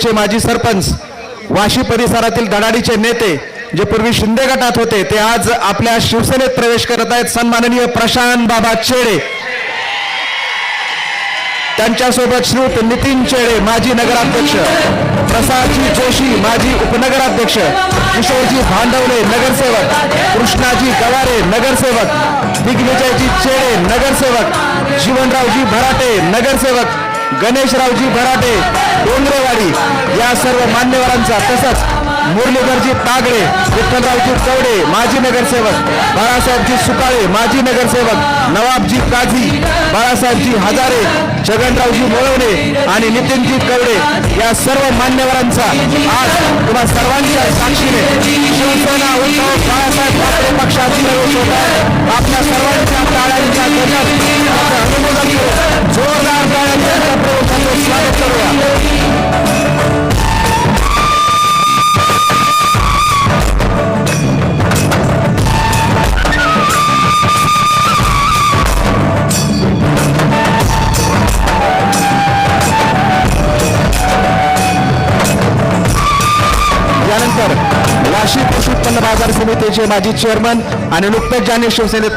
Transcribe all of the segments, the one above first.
गावाचे माजी सरपंच वाशी परिसरातील धडाडीचे नेते जे पूर्वी शिंदे गटात होते ते आज आपल्या शिवसेनेत प्रवेश करत आहेत. सन्माननीय प्रशांत बाबा चेडे. त्यांच्यासोबत श्रीयुत नितीन चेडे माजी नगराध्यक्ष प्रसादजी जोशी माजी उपनगराध्यक्ष किशोरजी भांडवले नगरसेवक कृष्णाजी गवारे नगरसेवक दिग्विजयजी चेडे नगरसेवक जीवनरावजी भराटे नगरसेवक गणेशरावजी भराटे डोंगरे या सर्व मान्यवरांचा तसंच मुरलीधरजी तागडे विठ्ठलरावजी कवडे माजी नगरसेवक बाळासाहेबजी सुकाळे माजी नगरसेवक नवाबजी काझी बाळासाहेबजी हजारे छगनरावजी मोळवणे आणि नितीनजी कवडे या सर्व मान्यवरांचा आज तुम्हा सर्वांच्या साक्षीने शिवसेना उद्धव बाळासाहेब ठाकरे पक्षाची प्रवेश होत आहे. आपल्या सर्वांच्या टाळ्यांच्या गजर अनुमोदन जोरदार टाळ्यांच्या प्रवेशाचे स्वागत करूया. वाशी कृषी उत्पन्न बाजार समितीचे माजी चेअरमन आणि नुकतेच ज्यांनी शिवसेनेत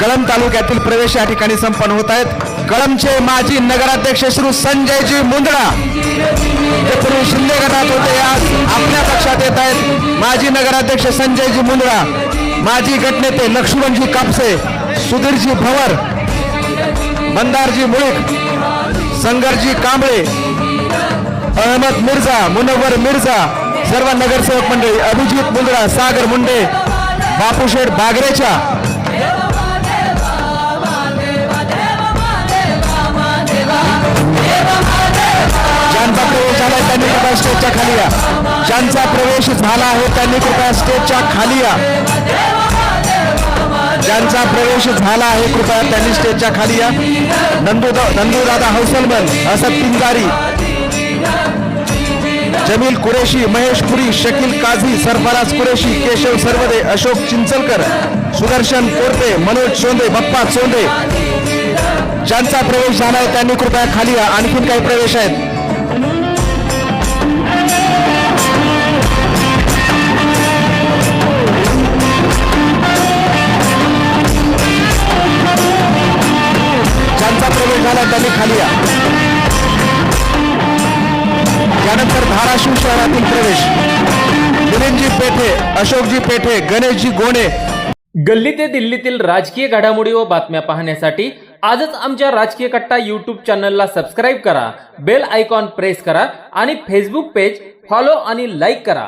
कळम तालुक्यातील प्रवेश या ठिकाणी संपन्न होत आहेत. कळमचे माजी नगराध्यक्ष श्री संजयजी मुंदडा जे पूर्वी शिंदे गटात होते. आज आपल्या पक्षात येत आहेत. माजी नगराध्यक्ष संजयजी मुंदडा माजी गटनेते लक्ष्मणजी कापसे सुधीरजी भवर मंदारजी मुळीक संगरजी कांबळे अहमद मिर्झा मुनव्वर मिर्झा सर्व नगरसेवक मंडळी अभिजित मुंद्रा सागर मुंडे बापूशेठ बागरेच्या ज्यांचा प्रवेश झाला त्यांनी कृपया स्टेजच्या खाली या. ज्यांचा प्रवेश झाला आहे त्यांनी कृपया स्टेजच्या खाली या. ज्यांचा प्रवेश झाला आहे कृपया त्यांनी स्टेजच्या खाली या. नंदू नंदूदादा हौसलबन असद पिंजारी जमील कुरेशी महेश पुरी शकील काझी सरफराज कुरेशी केशव सरवदे अशोक चिंचलकर सुदर्शन कोरते मनोज चोंदे बप्पा चोंदे ज्यांचा प्रवेश झाला आहे त्यांनी कृपया खाली या. आणखीन काही प्रवेश आहेत? ज्यांचा त्यांनी खाली या. त्यानंतर धाराशिव शहरातील प्रवेश. मिलिंदजी पेठे अशोकजी पेठे गणेशजी गोणे. गल्ली ते दिल्लीतील राजकीय घडामोडी व बातम्या पाहण्यासाठी आजच आमच्या राजकीय कट्टा यूट्यूब चॅनलला सबस्क्राईब करा बेल आयकॉन प्रेस करा आणि फेसबुक पेज फॉलो आणि लाईक करा.